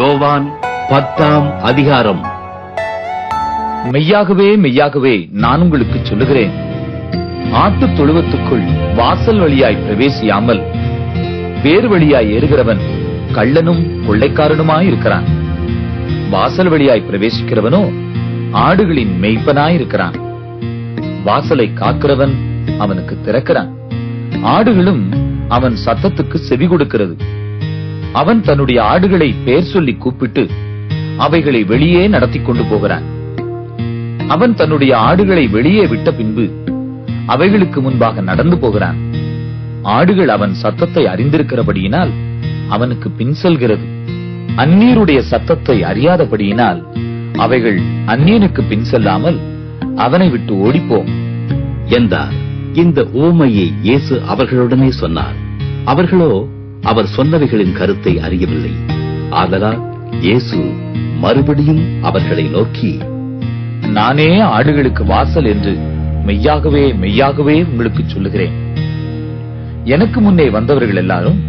யோவான் பத்தாம் அதிகாரம். மெய்யாகவே மெய்யாகவே நான் உங்களுக்கு சொல்லுகிறேன். ஆட்டுத் தொழுவத்துக்குள் வாசல் வழியாய் பிரவேசியாமல் வேறு வழியாய் ஏறுகிறவன் கள்ளனும் கொள்ளைக்காரனுமாய் இருக்கிறான். வாசல் வழியாய் பிரவேசிக்கிறவனோ ஆடுகளின் மெய்ப்பனாய் இருக்கிறான். வாசலை காக்கிறவன் அவனுக்கு திறக்கிறான். ஆடுகளும் அவன் சத்தத்துக்கு செவி கொடுக்கிறது. அவன் தன்னுடைய ஆடுகளை பெயர் சொல்லி கூப்பிட்டு அவைகளை வெளியே நடத்தி கொண்டு போகிறான். அவன் தன்னுடைய ஆடுகளை வெளியே விட்ட பின்பு அவைகளுக்கு முன்பாக நடந்து போகிறான். ஆடுகள் அவன் சத்தத்தை அறிந்திருக்கிறபடியினால் அவனுக்கு பின் செல்கிறது. அந்நீருடைய சத்தத்தை அறியாதபடியினால் அவைகள் அந்நியனுக்கு பின் செல்லாமல் அவனை விட்டு ஓடிப்போம். என்றார். இந்த ஓமையை இயேசு அவர்களுடனே சொன்னார். அவர்களோ அவர் சொன்னவைகளின் கருத்தை அறியவில்லை. ஆதலால் இயேசு மறுபடியும் அவர்களை நோக்கி நானே ஆடுகளுக்கு வாசல் என்று மெய்யாகவே மெய்யாகவே உங்களுக்கு சொல்லுகிறேன். எனக்கு முன்னே வந்தவர்கள் எல்லாரும்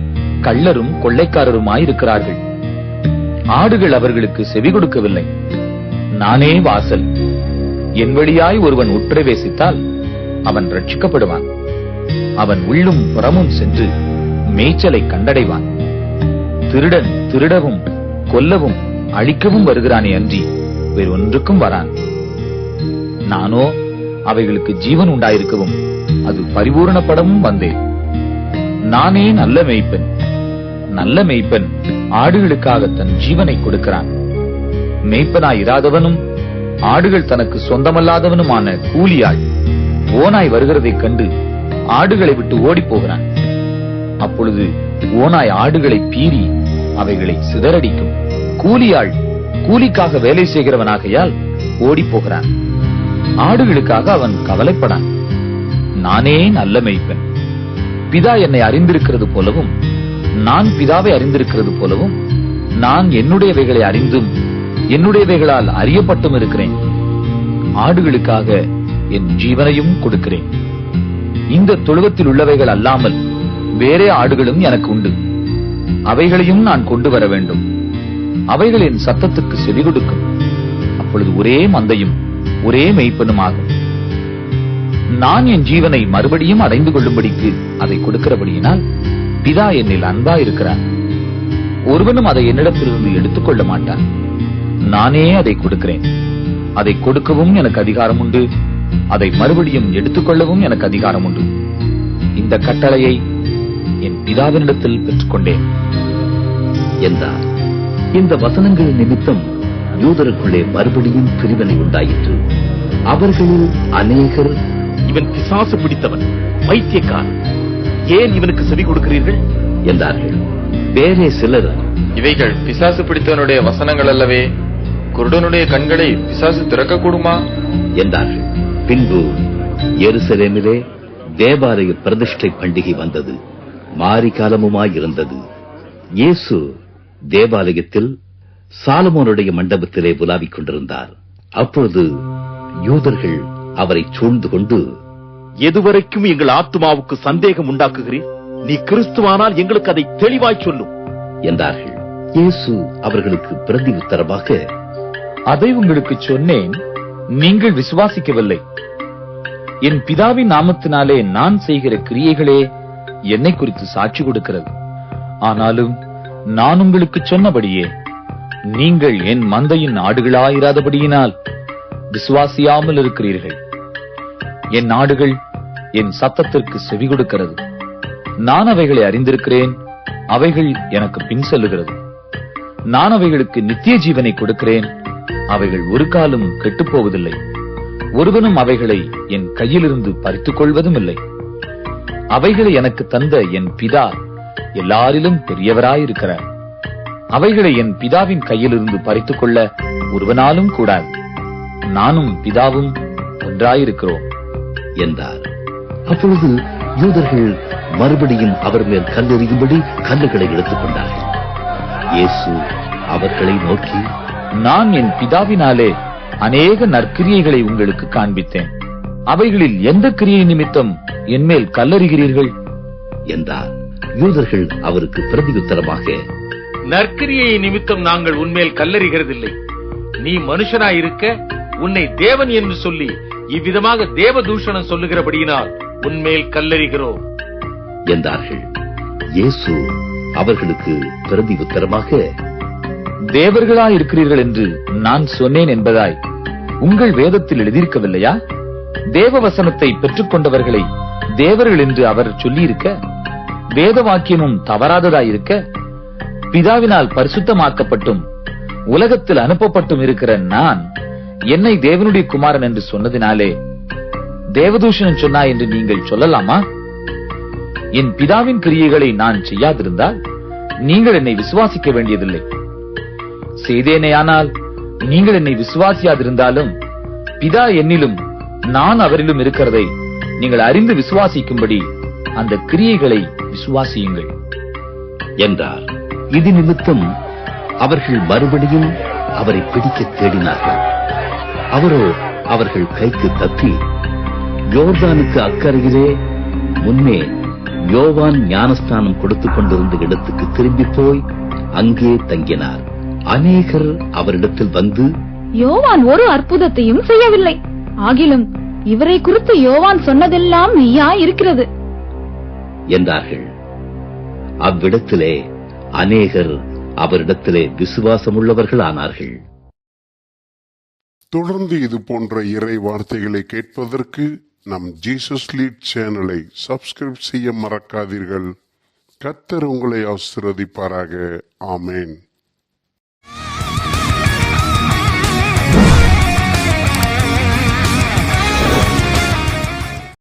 கள்ளரும் கொள்ளைக்காரருமாயிருக்கிறார்கள். ஆடுகள் அவர்களுக்கு செவி கொடுக்கவில்லை. நானே வாசல். என் வழியாய் ஒருவன் உட்பிரவேசித்தால் அவன் ரட்சிக்கப்படுவான். அவன் உள்ளும் புறமும் சென்று மேய்ச்சலை கண்டடைவான். திருடன் திருடவும் கொல்லவும் அழிக்கவும் வருகிறானே அன்றி வேறொன்றுக்கும் வரான். நானோ அவைகளுக்கு ஜீவன் உண்டாயிருக்கவும் அது பரிபூரணப்படவும் வந்தேன். நானே நல்ல மேய்ப்பன் நல்ல மேய்ப்பன் ஆடுகளுக்காக தன் ஜீவனை கொடுக்கிறான். மெய்ப்பனாய் இராதவனும் ஆடுகள் தனக்கு சொந்தமல்லாதவனுமான கூலியாள் ஓனாய் வருகிறதைக் கண்டு ஆடுகளை விட்டு ஓடிப் போகிறான். அப்பொழுது ஓனாய் ஆடுகளை பீறி அவைகளை சிதறடிக்கும். கூலியாள் கூலிக்காக வேலை செய்கிறவனாகையால் ஓடி போகிறான் ஆடுகளுக்காக அவன் கவலைப்படான். நானே நல்ல மெய்ப்பன். பிதா என்னை அறிந்திருக்கிறது போலவும் நான் பிதாவை அறிந்திருக்கிறது போலவும் நான் என்னுடையவைகளை அறிந்தும் என்னுடையவைகளால் அறியப்பட்டும் இருக்கிறேன். ஆடுகளுக்காக என் ஜீவனையும் கொடுக்கிறேன். இந்த தொழுவத்தில் உள்ளவைகள் அல்லாமல் வேறே ஆடுகளும் எனக்கு உண்டு. அவைகளையும் நான் கொண்டு வர வேண்டும். அவைகள் என் சத்தத்துக்கு செவி கொடுக்கும். அப்பொழுது ஒரே மந்தையும் ஒரே மெய்ப்பனும் ஆகும் நான் என் ஜீவனை மறுபடியும் அடைந்து கொள்ளும்படிக்கு அதை கொடுக்கிறபடியினால் பிதா என்னில் அன்பா இருக்கிறார் ஒருவனும் அதை என்னிடத்திலிருந்து எடுத்துக்கொள்ள மாட்டான். நானே அதை கொடுக்கிறேன். அதை கொடுக்கவும் எனக்கு அதிகாரம் உண்டு. அதை மறுபடியும் எடுத்துக்கொள்ளவும் எனக்கு அதிகாரம் உண்டு. இந்த கட்டளையை பிதாவினிடத்தில் பெற்றுக்கொண்டேன். என்றார். இந்த வசனங்கள் நிமித்தம் யூதருக்குள்ளே மறுபடியும் பிரிவினை உண்டாயிற்று. அவர்களில் அநேகர் இவன் பிசாசு பிடித்தவன் பைத்தியக்காரன். ஏன் இவனுக்கு செவி கொடுக்கிறீர்கள்? என்றார்கள். வேறே சிலர் இவைகள் பிசாசு பிடித்தவனுடைய வசனங்கள் அல்லவே குருடனுடைய கண்களை பிசாசு திறக்கக்கூடுமா? என்றார்கள். பின்பு எருசலேமிலே தேவாலய பிரதிஷ்டை பண்டிகை வந்தது. மாரி காலமுமாயிருந்தது இயேசு தேவாலயத்தில் சாலமோனுடைய மண்டபத்திலே உலாவிக் கொண்டிருந்தார். அப்பொழுது யூதர்கள் அவரை சூழ்ந்து கொண்டு எதுவரைக்கும் எங்கள் ஆத்துமாவுக்கு சந்தேகம் உண்டாக்குகிறீர்? நீ கிறிஸ்துவானால் எங்களுக்கு அதை தெளிவாய் சொல்லும் என்றார்கள். இயேசு அவர்களுக்கு பிரதி உத்தரமாக அதை உங்களுக்கு சொன்னேன் நீங்கள் விசுவாசிக்கவில்லை. என் பிதாவின் நாமத்தினாலே நான் செய்கிற கிரியைகளே என்னை குறித்து சாட்சி கொடுக்கிறது. ஆனாலும் நான் உங்களுக்கு சொன்னபடியே நீங்கள் என் மந்தையின் ஆடுகளாயிராதபடியினால் விசுவாசியாமல் இருக்கிறீர்கள். என் நாடுகள் என் சத்தத்திற்கு செவி கொடுக்கிறது. நான் அவைகளை அறிந்திருக்கிறேன் அவைகள் எனக்கு பின் செல்லுகிறது. நான் அவைகளுக்கு நித்திய ஜீவனை கொடுக்கிறேன் அவைகள் ஒரு காலம் கெட்டுப்போவதில்லை ஒருவனும் அவைகளை என் கையிலிருந்து பறித்துக் கொள்வதும் இல்லை அவைகளை எனக்கு தந்த என் பிதா எல்லாரிலும் பெரியவராயிருக்கிறார். அவைகளை என் பிதாவின் கையிலிருந்து பறித்துக் கொள்ள ஒருவனாலும் கூடாது. நானும் பிதாவும் ஒன்றாயிருக்கிறோம் என்றார். அப்பொழுது யூதர்கள் மறுபடியும் அவர் மேல் கல்லெறியும்படி கல்லுகளை எடுத்துக் கொண்டார்கள் இயேசு அவர்களை நோக்கி நான் என் பிதாவினாலே அநேக நற்கிரியைகளை உங்களுக்கு காண்பித்தேன். அவைகளில் எந்த கிரியை நிமித்தம் என்மேல் கல்லறிகிறீர்கள்? என்றார். யூதர்கள் அவருக்கு பிரதியுத்தரமாக நற்கிரியை நிமித்தம் நாங்கள் உன்மேல் கல்லறிகிறதில்லை. நீ மனுஷனாயிருக்க உன்னை தேவன் என்று சொல்லி இவ்விதமாக தேவ தூஷணம் சொல்லுகிறபடியினால் உன்மேல் கல்லறிகிறோம். என்றார்கள். இயேசு அவர்களுக்கு பிரதி உத்தரமாக தேவர்களாய் இருக்கிறீர்கள் என்று நான் சொன்னேன் என்பதாய் உங்கள் வேதத்தில் எழுதியிருக்கவில்லையா? தேவ வசனத்தை பெற்றுக்கொண்டவர்களை தேவர்கள் என்று அவர் சொல்லியிருக்க வேத வாக்கியமும் தவறாததாயிருக்க பிதாவினால் பரிசுத்தமாக்கப்பட்டும் உலகத்தில் அனுப்பப்பட்டும் இருக்கிற நான் என்னை தேவனுடைய குமாரன் என்று சொன்னதினாலே தேவதூஷணன் சொன்னா என்று நீங்கள் சொல்லலாமா? என் பிதாவின் கிரியைகளை நான் செய்யாதிருந்தால் நீங்கள் என்னை விசுவாசிக்க வேண்டியதில்லை. செய்தேனேயானால் நீங்கள் என்னை விசுவாசியாதிருந்தாலும் பிதா என்னிலும் நான் அவரிலும் இருக்கிறதை நீங்கள் அறிந்து விசுவாசிக்கும்படி அந்த கிரியைகளை விசுவாசியுங்கள். என்றார். இது நிமித்தம் அவர்கள் மறுபடியும் அவரை பிடிக்க தேடினார்கள். அவரோ அவர்கள் கைக்கு தப்பி யோர்தானுக்கு அக்கறையிலே முன்னே யோவான் ஞானஸ்தானம் கொடுத்துக் கொண்டிருந்த இடத்துக்கு திரும்பி போய் அங்கே தங்கினார். அநேகர் அவரிடத்தில் வந்து யோவான் ஒரு அற்புதத்தையும் செய்யவில்லை. ஆகிலும் இவரை குறித்து யோவான் சொன்னதெல்லாம் மெய்யா இருக்கிறது. என்றார்கள். அவ்விடத்திலே அநேகர் அவரிடத்திலே விசுவாசமுள்ளவர்கள் ஆனார்கள் தொடர்ந்து இது போன்ற இறை வார்த்தைகளை கேட்பதற்கு நம் ஜீசஸ் லீட் சேனலை சப்ஸ்கிரைப் செய்ய மறக்காதீர்கள். கர்த்தர் உங்களை ஆசிர்வதிப்பாராக. ஆமேன்.